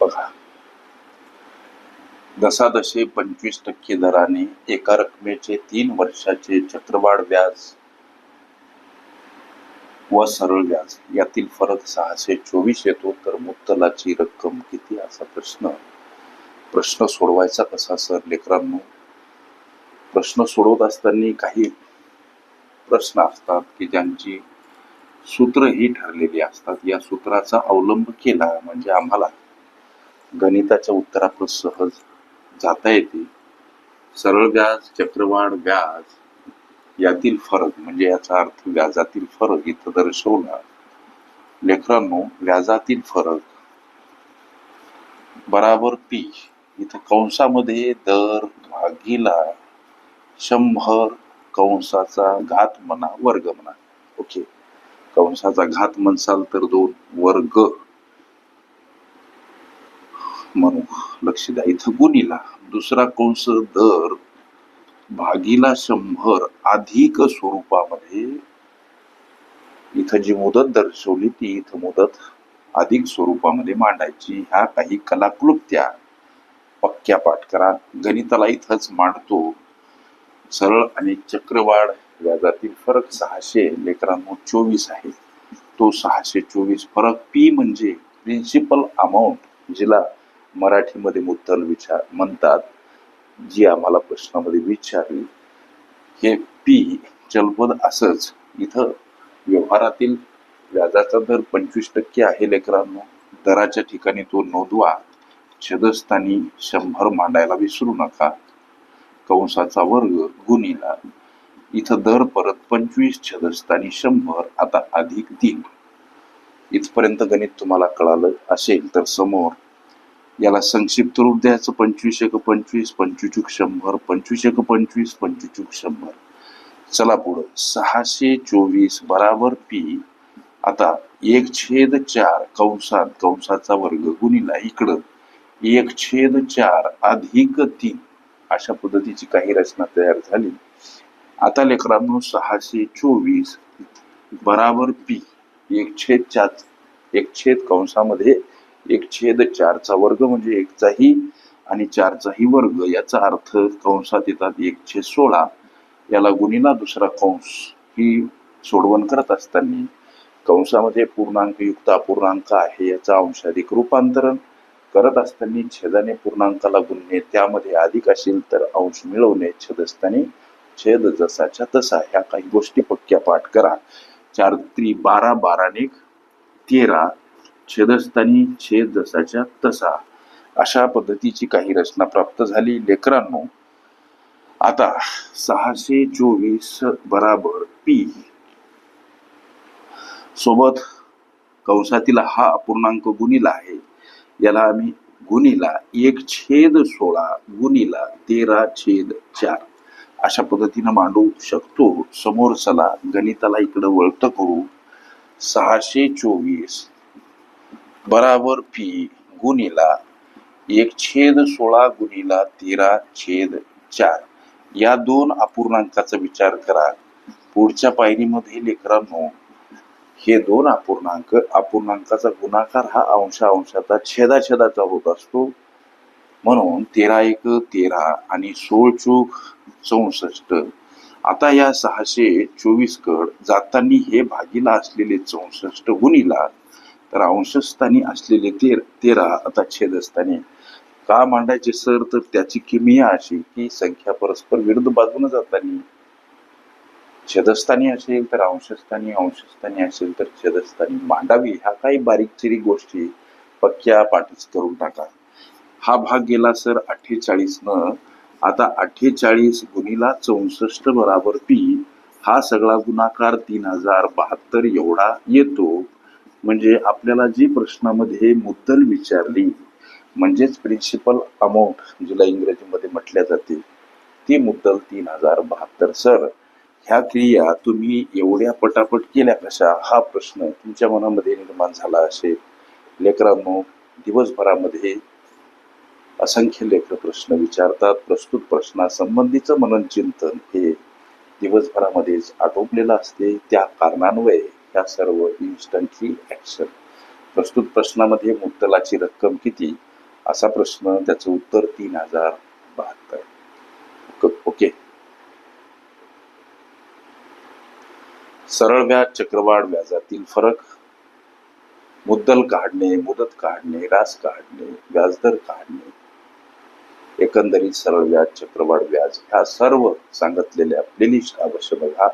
बघा. दशादशे पंचवीस टक्के दराने एका रकमेचे तीन वर्षाचे चक्रवाढ व्याज व सरळ व्याज. यातील फरक सहाशे चोवीस येतो. तर मुद्दलाची रक्कम किती? असा प्रश्न. प्रश्न सोडवायचा कसा सर? लेकरांनो प्रश्न सोडवत असताना काही प्रश्न असतात की ज्यांची सूत्र ही ठरलेली असतात. या सूत्राचा अवलंब केला म्हणजे आम्हाला गणिताच्या उत्तराकडे सहज जाता येते. सरळ व्याज चक्रवाढ व्याज यातील फरक म्हणजे याचा अर्थ व्याजातील फरक इथं दर्शवला लेकरांनो व्याजातील फरक. बराबर पी इथं कंसामध्ये दर भागीला शंभर कंसाचा घात म्हणा वर्ग म्हणा. ओके. कंसाचा घात म्हणसाल तर दोन वर्ग. म्हणू लक्ष द्या. इथं गुणीला दुसरा कंस दर भागीला शंभर अधिक स्वरूपामध्ये. इथं जी मुदत दर्शवली ती इथं मुदत अधिक स्वरूपामध्ये मांडायची. ह्या काही कलाकृत्या पक्क्या पाठकरा गणिताला इथंच मांडतो. सरळ आणि चक्रवाढ व्याजातील फरक सहाशे लेकरांनो चोवीस आहे. तो सहाशे चोवीस फरक पी म्हणजे प्रिन्सिपल अमाऊंट जिला मराठीमध्ये मुद्दल विचार म्हणतात जी आम्हाला प्रश्नामध्ये विचारली. हे पी जलपद असंच इथं व्यवहारातील व्याजाचा दर पंचवीस टक्के आहे लेकरांनो. दराच्या ठिकाणी तो नोंदवा. छदस्थानी शंभर मांडायला विसरू नका. कंसाचा वर्ग गुणीला. इथं दर परत पंचवीस छदस्थानी शंभर आता अधिक तीन. इथपर्यंत गणित तुम्हाला कळालं असेल तर समोर याला संक्षिप्त रूप द्यायचं. पंचवीस एक पंचवीस पंचवीचूक शंभर पंचवीस एक पंचवीस पंचवीचूक शंभर. चला पुढं. सहाशे चोवीस बराबर पी आता एक छेद चार कंसात कंसाचा वर्ग गुणीला इकडं. एक छेद चार अधिक तीन. अशा पद्धतीची काही रचना तयार झाली. आता लेकरांनो सहाशे चोवीस बराबर पी एक छेद चार एक छेद कंसामध्ये एक छेद चारचा वर्ग म्हणजे एकचाही आणि चारचाही वर्ग याचा अर्थ कंसात येतात एक छेद सोळा. याला गुणीला दुसरा कंस ही सोडवण करत असताना कंसामध्ये पूर्णांक युक्त अपूर्णांक आहे याचा अंशाधिक रूपांतरण करत असताना छेदाने पूर्णांकाला गुणणे त्यामध्ये अधिक असेल तर अंश मिळवणे छेदस्थानी छेद जसाच्या तसा. ह्या काही गोष्टी पक्क्या पाठ करा. चार त्री बारा बाराने तेरा छेदस्थानी छेद जसाच्या तसा. अशा पद्धतीची काही रचना प्राप्त झाली. लेकरांनो आता सहाशे चोवीस बराबर पी. सोबत कंसातील हा अपूर्णांक गुणीला आहे. याला आम्ही गुणीला एक छेद सोळा गुणीला तेरा छेद चार अशा पद्धतीनं मांडू शकतो. समोर चला गणिताला इकडं वळत करू. सहाशे चोवीस बराबर पी गुणीला एक छेद सोळा गुणीला तेरा छेद चार. या दोन अपूर्णांकाचा विचार करा. पुढच्या पायरीमध्ये लेकरांनो हे दोन अपूर्णांक अपूर्णांकाचा गुणाकार हा अंशा अंशाचा छेदाछेदाचा होत असतो. म्हणून तेरा एक तेरा आणि सोळ चूक चौसष्ट. आता या सहाशे चोवीस कड जाताना हे भागीला असलेले चौसष्ट गुणीला तर अंशस्थानी असलेले ते तेरा आता छेदस्थानी का मांडायचे सर? तर त्याची किमिया अशी की संख्या परस्पर विरुद्ध बाजूने जातानी. छेदस्थानी असेल तर अंशस्थानी अंशस्थानी असेल तर छेदस्थानी. मांडावी ह्या काही बारीकचिरी गोष्टी पक्क्या पाठीच करून टाका. हा भाग गेला सर अठ्ठेचाळीस न आता अठ्ठेचाळीस गुणीला चौसष्ट बराबर पी. हा सगळा गुणाकार तीन हजार बहात्तर एवढा येतो. म्हणजे आपल्याला जी प्रश्नामध्ये मुद्दल विचारली म्हणजेच प्रिन्सिपल अमाऊंट जिला इंग्रजीमध्ये म्हटल्या जाते ती मुद्दल तीन हजार बहात्तर. सर ह्या क्रिया तुम्ही एवढ्या पटापट केल्या कशा? हा प्रश्न तुमच्या मनामध्ये निर्माण झाला असेल. लेकरांनो दिवसभरामध्ये असंख्य लेकर प्रश्न विचारतात. प्रस्तुत प्रश्नासंबंधीचं मनन चिंतन हे दिवसभरामध्येच आटोपलेलं असते. त्या कारणान्वये ह्या सर्व इन्स्टंटली ॲक्शन. प्रस्तुत प्रश्नामध्ये मुद्दलाची रक्कम किती? असा प्रश्न त्याचं उत्तर तीन हजार बहात्तर. ओके. सरळ व्याज चक्रवाढ व्याजातील फरक. मुद्दल काढणे मुदत काढणे रास काढणे व्याजदर काढणे. एकंदरीत सरळ व्याज चक्रवाढ व्याज ह्या सर्व सांगितलेल्या प्लेलिस्ट अवश्य बघा.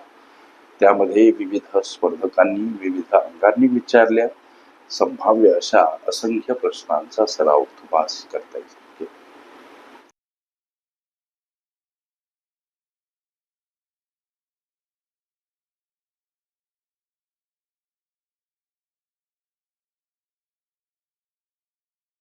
त्यामध्ये विविध स्पर्धकांनी विविध अंगांनी विचारल्या. संभाव्य अशा असंख्य प्रश्नांचा सराव तुम्हाला करता येईल.